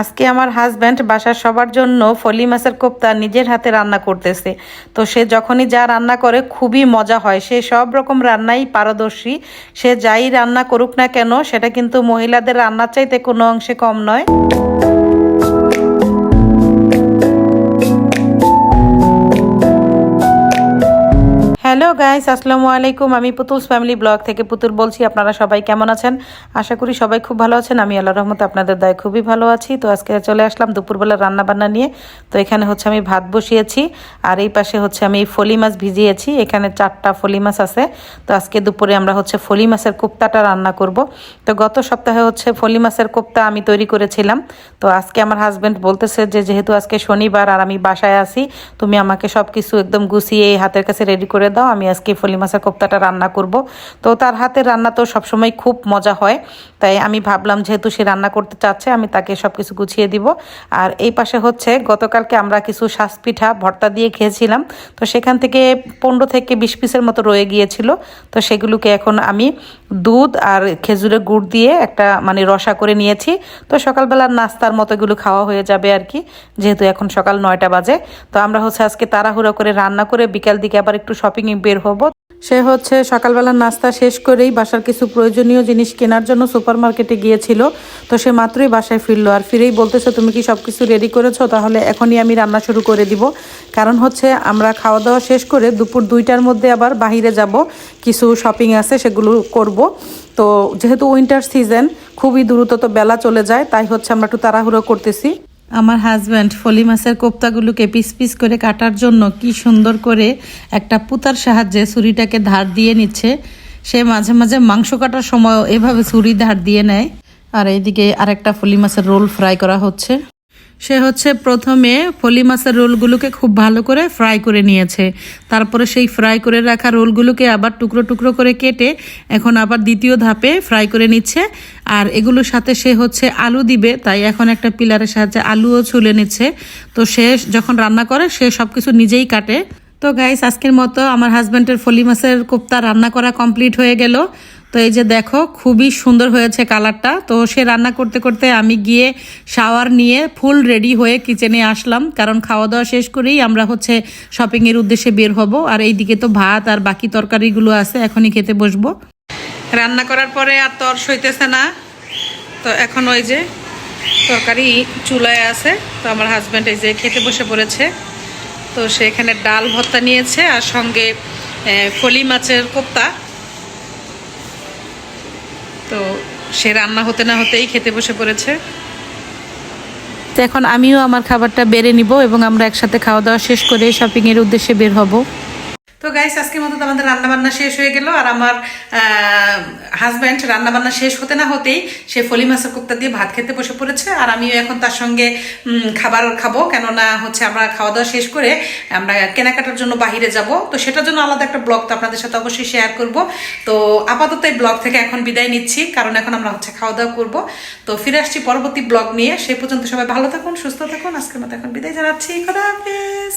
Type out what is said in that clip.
আজকে আমার হাজব্যান্ড বাসার সবার জন্য ফলি মাছের কোপ্তা নিজের হাতে রান্না করতেছে। তো সে যখনই যা রান্না করে খুবই মজা হয়। সে সব রকম রান্নাই পারদর্শী। সে যাই রান্না করুক না কেন, সেটা কিন্তু মহিলাদের রান্নার চাইতে কোনো অংশে কম নয়। হ্যালো গাইস, আসসালামু আলাইকুম। আমি পুতুলস ফ্যামিলি ব্লগ থেকে পুতুল বলছি, আপনারা সবাই কেমন আছেন? আশা করি সবাই খুব ভালো আছেন। আমি আল্লাহ রহমতে আপনাদের দায় খুবই ভালো আছি। তো আজকে চলে আসলাম দুপুরবেলা রান্না বান্না নিয়ে। তো এখানে হচ্ছে আমি ভাত বসিয়েছি, আর এই পাশে হচ্ছে আমি ফলি মাছ ভিজিয়েছি। এখানে চারটা ফলি মাছ আছে। তো আজকে দুপুরে আমরা হচ্ছে ফলি মাছের কোপ্তাটা রান্না করব। তো গত সপ্তাহে হচ্ছে ফলি মাছের কোপ্তা আমি তৈরি করেছিলাম। তো আজকে আমার হাজব্যান্ড বলতেছে যে, যেহেতু আজকে শনিবার আর আমি বাসায় আছি, তুমি আমাকে সব কিছু একদম গুছিয়ে হাতের কাছে রেডি করে দাও। আমি আজকে ফলি মাছের কোপ্তাটা রান্না করব। তো তার হাতের রান্না তো সবসময় খুব মজা হয়, তাই আমি ভাবলাম যেহেতু সে রান্না করতে চাচ্ছে, আমি তাকে সব কিছু গুছিয়ে দিব। আর এই পাশে হচ্ছে, গতকালকে আমরা কিছু শ্বাস পিঠা ভর্তা দিয়ে খেয়েছিলাম, তো সেখান থেকে পনেরো থেকে বিশ পিসের মতো রয়ে গিয়েছিল। তো সেগুলোকে এখন আমি দুধ আর খেজুরের গুড় দিয়ে একটা মানে রসা করে নিয়েছি। তো সকালবেলার নাস্তার মতো এগুলো খাওয়া হয়ে যাবে আর কি, যেহেতু এখন সকাল নয়টা বাজে। তো আমরা হচ্ছে আজকে তাড়াহুড়ো করে রান্না করে বিকাল দিকে আবার একটু শপিংয়ে বের হব। সে হচ্ছে সকালবেলার নাস্তা শেষ করেই বাসার কিছু প্রয়োজনীয় জিনিস কেনার জন্য সুপার মার্কেটে গিয়েছিল। তো সে মাত্রই বাসায় ফিরলো আর ফিরেই বলতেছে, তুমি কি সব কিছু রেডি করেছ? তাহলে এখনই আমি রান্না শুরু করে দিব। কারণ হচ্ছে আমরা খাওয়া দাওয়া শেষ করে দুপুর দুইটার মধ্যে আবার বাহিরে যাব। কিছু শপিং আছে, সেগুলো করব। তো যেহেতু উইন্টার সিজন খুবই দ্রুত তো বেলা চলে যায়, তাই হচ্ছে আমরা একটু তাড়াহুড়ো করতেছি। আমার হাজব্যান্ড ফলি মাছের কোপ্তাগুলোকে পিস পিস করে কাটার জন্য কি সুন্দর করে একটা পুতার সাহায্যে ছুরিটাকে ধার দিয়ে নিচ্ছে। সে মাঝে মাঝে মাংস কাটার সময় এভাবে ছুরি ধার দিয়ে নেয়। আর এইদিকে আরেকটা ফলি মাছের রোল ফ্রাই করা হচ্ছে। সে হচ্ছে প্রথমে ফলি মাছের রোলগুলোকে খুব ভালো করে ফ্রাই করে নিয়েছে। তারপরে সেই ফ্রাই করে রাখা রোলগুলোকে আবার টুকরো টুকরো করে কেটে এখন আবার দ্বিতীয় ধাপে ফ্রাই করে নিচ্ছে। আর এগুলোর সাথে সে হচ্ছে আলু দিবে, তাই এখন একটা পিলারের সাহায্যে আলুও ছুলে নিচ্ছে। তো সে যখন রান্না করে, সে সব কিছু নিজেই কাটে। তো গাইস আজকের মতো আমার হাজব্যান্ডের ফলি মাছের কোপ্তা রান্না করা কমপ্লিট হয়ে গেল। তো এই যে দেখো, খুবই সুন্দর হয়েছে কালারটা তো সে রান্না করতে করতে আমি গিয়ে শাওয়ার নিয়ে ফুল রেডি হয়ে কিচেনে আসলাম। কারণ খাওয়া দাওয়া শেষ করেই আমরা হচ্ছে শপিংয়ের উদ্দেশ্যে বের হব। আর এইদিকে তো ভাত আর বাকি তরকারিগুলো আছে, এখনই খেতে বসবো। রান্না করার পরে আর তর সইতেছে না। তো এখন ওই যে তরকারি চুলায় আছে। তো আমার হাজব্যান্ড এই যে খেতে বসে পড়েছে। তো সেখানে ডাল ভর্তা নিয়েছে আর সঙ্গে ফলি মাছের কোপ্তা। তো সে রান্না হতে না হতেই খেতে বসে পড়েছে। তো এখন আমিও আমার খাবারটা বেড়ে নিব এবং আমরা একসাথে খাওয়া দাওয়া শেষ করে শপিংয়ের উদ্দেশ্যে বের হব। তো গাইস আজকের মতো তো আমাদের রান্নাবান্না শেষ হয়ে গেল আর আমার হাজব্যান্ড রান্নাবান্না শেষ হতে না হতেই সে ফলি মাছের কোপ্তা দিয়ে ভাত খেতে বসে পড়েছে আর আমিও এখন তার সঙ্গে খাবার খাব। কেননা হচ্ছে আমরা খাওয়া দাওয়া শেষ করে আমরা কেনাকাটার জন্য বাহিরে যাব। তো সেটার জন্য আলাদা একটা ব্লগ তো আপনাদের সাথে অবশ্যই শেয়ার করব। তো আপাতত এই ব্লগ থেকে এখন বিদায় নিচ্ছি, কারণ এখন আমরা হচ্ছে খাওয়া দাওয়া করব। তো ফিরে আসছি পরবর্তী ব্লগ নিয়ে। সে পর্যন্ত সবাই ভালো থাকুন, সুস্থ থাকুন। আজকের মতো এখন বিদায় জানাচ্ছি। খোদা হাফেজ।